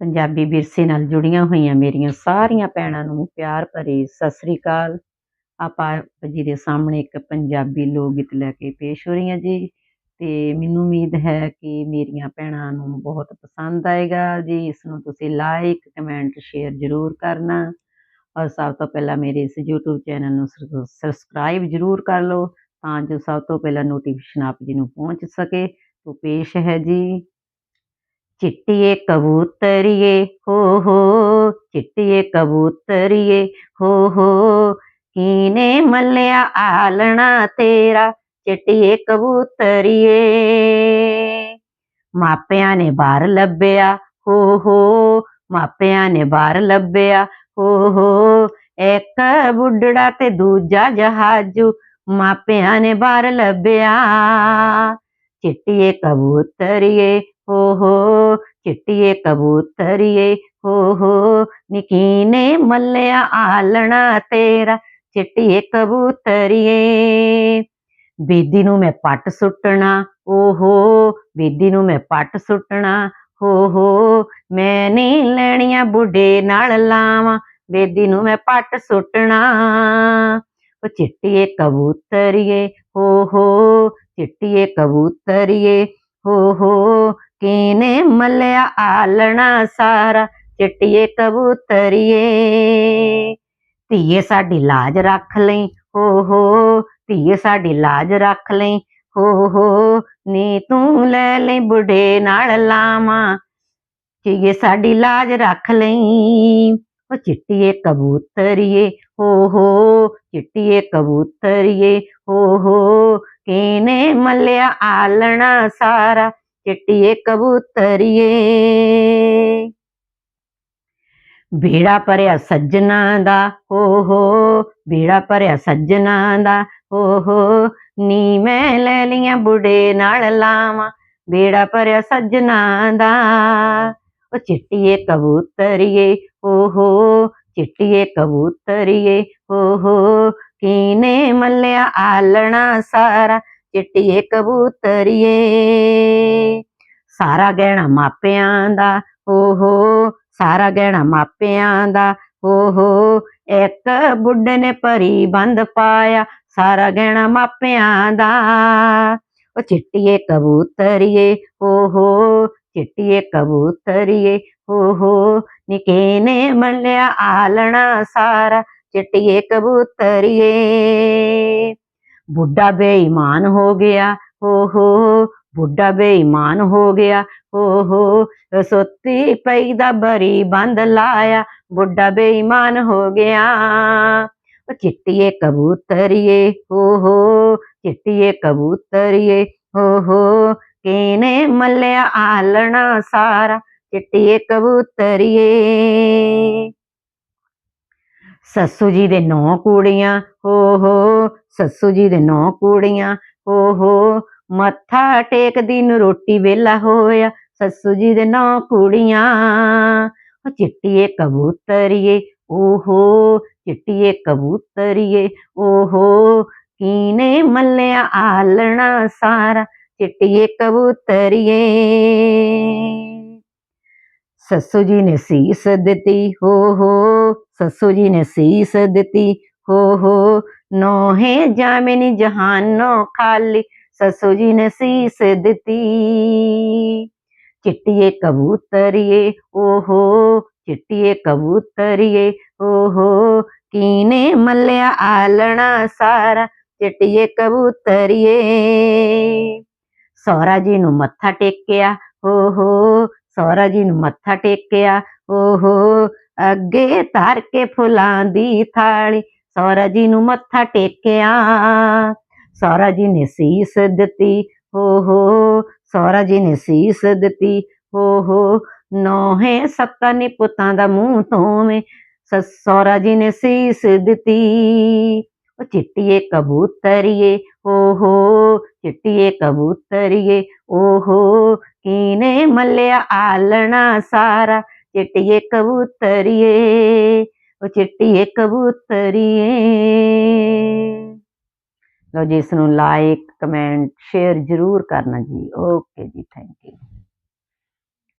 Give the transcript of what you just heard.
ਪੰਜਾਬੀ ਵਿਰਸੇ ਨਾਲ ਜੁੜੀਆਂ ਹੋਈਆਂ ਮੇਰੀਆਂ ਸਾਰੀਆਂ ਭੈਣਾਂ ਨੂੰ ਪਿਆਰ ਭਰੀ ਸਤਿ ਸ੍ਰੀ ਅਕਾਲ। ਆਪਾਂ ਜੀ ਦੇ ਸਾਹਮਣੇ ਇੱਕ ਪੰਜਾਬੀ ਲੋਕ ਗੀਤ ਲੈ ਕੇ ਪੇਸ਼ ਹੋ ਰਹੀ ਹਾਂ ਜੀ ਤੇ ਮੈਨੂੰ ਉਮੀਦ ਹੈ ਕਿ ਮੇਰੀਆਂ ਭੈਣਾਂ ਨੂੰ ਬਹੁਤ ਪਸੰਦ ਆਏਗਾ ਜੀ। ਇਸ ਨੂੰ ਤੁਸੀਂ ਲਾਈਕ ਕਮੈਂਟ ਸ਼ੇਅਰ ਜ਼ਰੂਰ ਕਰਨਾ ਔਰ ਸਭ ਤੋਂ ਪਹਿਲਾਂ ਮੇਰੇ ਇਸ YouTube ਚੈਨਲ ਨੂੰ ਸਬਸਕ੍ਰਾਈਬ ਜ਼ਰੂਰ ਕਰ ਲਓ ਤਾਂ ਜੋ ਸਭ ਤੋਂ ਪਹਿਲਾਂ ਨੋਟੀਫਿਕੇਸ਼ਨ ਆਪ ਜੀ ਨੂੰ ਪਹੁੰਚ ਸਕੇ। ਤੋਂ ਪੇਸ਼ ਹੈ ਜੀ। ਚਿੱਟੀਏ ਕਬੂਤਰੀਏ ਹੋ ਹੋ ਚਿੱਟੀਏ ਕਬੂਤਰੀਏ ਹੋ ਹੋ ਕੀਨੇ ਮੱਲਿਆ ਆਲਣਾ ਤੇਰਾ ਚਿੱਟੀਏ ਕਬੂਤਰੀਏ ਮਾਪਿਆਂ ਨੇ ਬਾਹਰ ਲੱਭਿਆ ਹੋ ਹੋ ਮਾਪਿਆਂ ਨੇ ਬਾਹਰ ਲੱਭਿਆ ਹੋ ਹੋ ਇੱਕ ਬੁੱਢੜਾ ਤੇ ਦੂਜਾ ਜਹਾਜੂ ਮਾਪਿਆਂ ਨੇ ਬਾਹਰ ਲੱਭਿਆ ਚਿੱਟੀਏ ਕਬੂਤਰੀਏ ਹੋ ਹੋ ਚਿੱਟੀਏ ਕਬੂਤਰੀਏ ਹੋ ਹੋ ਨਿਕੀਨੇ ਮੱਲਿਆ ਆਲਣਾ ਤੇਰਾ, ਚਿੱਟੀਏ ਕਬੂਤਰੀਏ। ਬੇਦੀ ਨੂੰ ਮੈਂ ਪੱਟ ਸੁੱਟਣਾ, ਓਹੋ, ਬੀਦੀ ਨੂੰ ਮੈਂ ਪੱਟ ਸੁੱਟਣਾ ਹੋ ਹੋ ਮੈਂ ਨਹੀਂ ਲੈਣੀਆਂ ਬੁੱਢੇ ਨਾਲ ਲਾਵਾਂ, ਬੇਦੀ ਨੂੰ ਮੈਂ ਪੱਟ ਸੁੱਟਣਾ। ਉਹ ਚਿੱਟੀਏ ਕਬੂਤਰੀਏ ਹੋ ਹੋ ਚਿੱਟੀਏ ਕਬੂਤਰੀਏ ਹੋ ਹੋ ਮਲਿਆ ਆਲਣਾ ਸਾਰਾ? ਚਿੱਟੀਏ ਕਬੂਤਰੀਏ। ਧੀਏ ਸਾਡੀ ਲਾਜ ਰੱਖ ਲਈ ਹੋ ਹੋ ਧੀਏ ਸਾਡੀ ਲਾਜ ਰੱਖ ਲਈ ਹੋ ਹੋ ਨੀ ਤੂੰ ਲੈ ਲਈ ਬੁੱਢੇ ਨਾਲ ਲਾਵਾਂ। ਧੀਏ ਸਾਡੀ ਲਾਜ ਰੱਖ ਲਈ। ਉਹ ਚਿੱਟੀਏ ਕਬੂਤਰੀਏ ਹੋ ਚਿੱਟੀਏ ਕਬੂਤਰੀਏ ਹੋ ਹੋ ਕੀਨੇ ਮੱਲਿਆ ਆਲਣਾ ਸਾਰਾ? ਚਿੱਟੀਏ ਕਬੂਤਰੀਏ। ਬੇੜਾ ਭਰਿਆ ਸੱਜਣਾ ਦਾ ਹੋ ਹੋ ਬੇੜਾ ਭਰਿਆ ਸੱਜਣਾ ਦਾ ਹੋ ਹੋ ਨੀ ਮੈਂ ਲੈ ਲੀਆਂ ਬੁੱਢੇ ਨਾਲ ਲਾਵਾਂ। ਬੇੜਾ ਭਰਿਆ ਸੱਜਣਾ ਦਾ। ਉਹ ਚਿੱਟੀਏ ਕਬੂਤਰੀਏ ਹੋ ਹੋ ਚਿੱਟੀਏ ਕਬੂਤਰੀਏ ਹੋ ਹੋ ਕੀਨੇ ਮੱਲਿਆ ਆਲਣਾ ਸਾਰਾ ਚਿੱਟੀਏ ਕਬੂਤਰੀਏ। ਸਾਰਾ ਗਹਿਣਾ ਮਾਪਿਆਂ ਦਾ ਹੋ ਸਾਰਾ ਗਹਿਣਾ ਮਾਪਿਆਂ ਦਾ ਹੋ ਇੱਕ ਬੁੱਢੇ ਨੇ ਭਰੀ ਬੰਦ ਪਾਇਆ, ਸਾਰਾ ਗਹਿਣਾ ਮਾਪਿਆਂ ਦਾ। ਉਹ ਚਿੱਟੀਏ ਕਬੂਤਰੀਏ ਹੋ ਚਿੱਟੀਏ ਕਬੂਤਰੀਏ ਹੋ ਹੋ ਨਿਕੇ ਨੇ ਮੱਲਿਆ ਆਲਣਾ ਸਾਰਾ ਚਿੱਟੀਏ ਕਬੂਤਰੀਏ। ਬੁੱਢਾ ਬੇਈਮਾਨ ਹੋ ਗਿਆ ਹੋ ਹੋ ਬੁੱਢਾ ਬੇਈਮਾਨ ਹੋ ਗਿਆ ਹੋ ਹੋ ਸੁੱਤੀ ਪਈ ਦਾ ਬਰੀ ਬੰਦ ਲਾਇਆ, ਬੁੱਢਾ ਬੇਈਮਾਨ ਹੋ ਗਿਆ। ਉਹ ਚਿੱਟੀਏ ਕਬੂਤਰੀਏ ਹੋ ਹੋ ਚਿੱਟੀਏ ਕਬੂਤਰੀਏ ਹੋ ਹੋ ਕੀਨੇ ਮੱਲਿਆ ਆਲਣਾ ਸਾਰਾ, ਚਿੱਟੀਏ ਕਬੂਤਰੀਏ। ਸੱਸੂ ਜੀ ਦੇ ਨੌ ਕੁੜੀਆਂ ਹੋ ਹੋ ਸੱਸੂ ਜੀ ਦੇ ਨੌ ਕੁੜੀਆਂ ਹੋ ਹੋ ਮੱਥਾ ਟੇਕਦੀ ਨੂੰ ਰੋਟੀ ਵੇਲਾ ਹੋਇਆ, ਸੱਸੂ ਜੀ ਦੇ ਨੌ ਕੁੜੀਆਂ। ਉਹ ਚਿੱਟੀਏ ਕਬੂਤਰੀਏ, ਓਹੋ, ਚਿੱਟੀਏ ਕਬੂਤਰੀਏ, ਓਹੋ, ਕੀਨੇ ਮੱਲਿਆ ਆਲਣਾ ਸਾਰਾ, ਚਿੱਟੀਏ ਕਬੂਤਰੀਏ। ਸੱਸੂ ਜੀ ਨੇ ਸੀਸ ਦਿੱਤੀ ਹੋ ਹੋ ਸੱਸੂ ਜੀ ਨੇ ਸੀਸ ਦਿੱਤੀ, ਹੋ ਹੋ, ਨੋਹੇ ਜਾਮਿਨੀ ਜਹਾਨੋ ਖਾਲੀ ਸੱਸੂ ਜੀ ਨੇ ਸੀਸ ਦਿੱਤੀ। ਚਿੱਟੀਏ ਕਬੂਤਰੀਏ, ਓਹੋ, ਚਿੱਟੀਏ ਕਬੂਤਰੀਏ, ਓਹੋ, ਕੀਨੇ ਮੱਲਿਆ ਆਲਣਾ ਸਾਰਾ, ਚਿੱਟੀਏ ਕਬੂਤਰੀਏ। ਸੋਹਰਾ ਜੀ ਨੂੰ ਮੱਥਾ ਟੇਕਿਆ ਹੋ ਹੋ ਸੌਰਾ ਜੀ ਨੂੰ ਮੱਥਾ ਟੇਕਿਆ, ਓਹੋ ਅੱਗੇ ਧਰ ਕੇ ਫੁੱਲਾਂ ਦੀ ਥਾਲੀ। ਸੌਰਾ ਜੀ ਨੂੰ ਮੱਥਾ ਟੇਕਿਆ। ਸੌਰਾ ਜੀ ਨੇ ਸੀਸ ਦਿੱਤੀ ਹੋ ਹੋ ਸੌਰਾ ਜੀ ਨੇ ਸੀਸ ਦਿੱਤੀ ਹੋ ਹੋ ਨੋਹੇ ਸੱਤਾਂ ਨੇ ਪੁੱਤਾਂ ਦਾ ਮੂੰਹ ਧੋਵੇਂ। ਸੌਰਾ ਜੀ ਨੇ ਸੀਸ ਦਿੱਤੀ। ਉਹ ਚਿੱਟੀਏ ਕਬੂਤਰੀਏ, ਓਹੋ, ਚਿੱਟੀਏ ਕਬੂਤਰੀਏ, ਓਹੋ, ਕੀਨੇ ਮੱਲਿਆ ਆਲਣਾ ਸਾਰਾ। ਚਿੱਟੀਏ ਕਬੂਤਰੀਏ, ਉਹ ਚਿੱਟੀਏ ਕਬੂਤਰੀਏ। ਲੋ ਜੀ, ਇਸ ਨੂੰ ਲਾਈਕ ਕਮੈਂਟ ਸ਼ੇਅਰ ਜ਼ਰੂਰ ਕਰਨਾ ਜੀ। ਓਕੇ ਜੀ ਥੈਂਕ ਯੂ